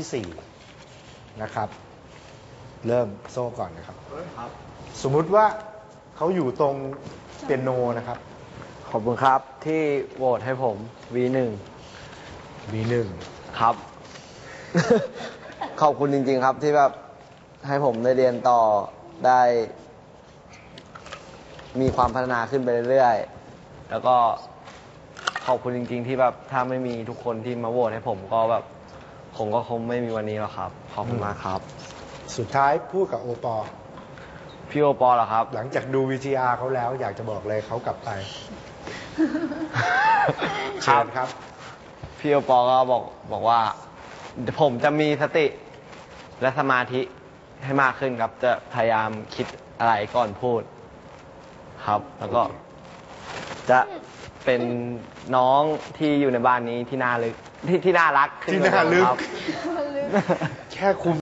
ที่สี่นะครับ เริ่มโซ่ก่อนนะครับครับ สมมุติว่าเขาอยู่ตรงเปียโนนะครับ ขอบคุณครับที่โหวตให้ผม V1 B1 ครับ ขอบคุณจริง ๆ ครับที่แบบให้ผมได้เรียนต่อได้ มีความพัฒนาขึ้นไปเรื่อยๆ แล้วก็ขอบคุณจริง ๆ ที่แบบถ้าไม่มีทุกคนที่มาโหวตให้ผมก็แบบ ผมก็คงไม่มีวันนี้หรอกครับ ขอบคุณมากครับ สุดท้ายพูดกับโอปอพี่โอปอล์เหรอครับ หลังจากดู VTR เขาแล้ว อยากจะบอกเลยเขากลับไปครัเชิบญครับ พี่โอปอก็บอกบอกว่า ผมจะมีสติและสมาธิให้มากขึ้นครับ จะพยายามคิดอะไรก่อนพูด ครับ แล้วก็จะ เป็นน้องที่อยู่ในบ้านนี้ที่น่าลึกที่ที่น่ารักขึ้ที่น่าลึกครับ แค่คุม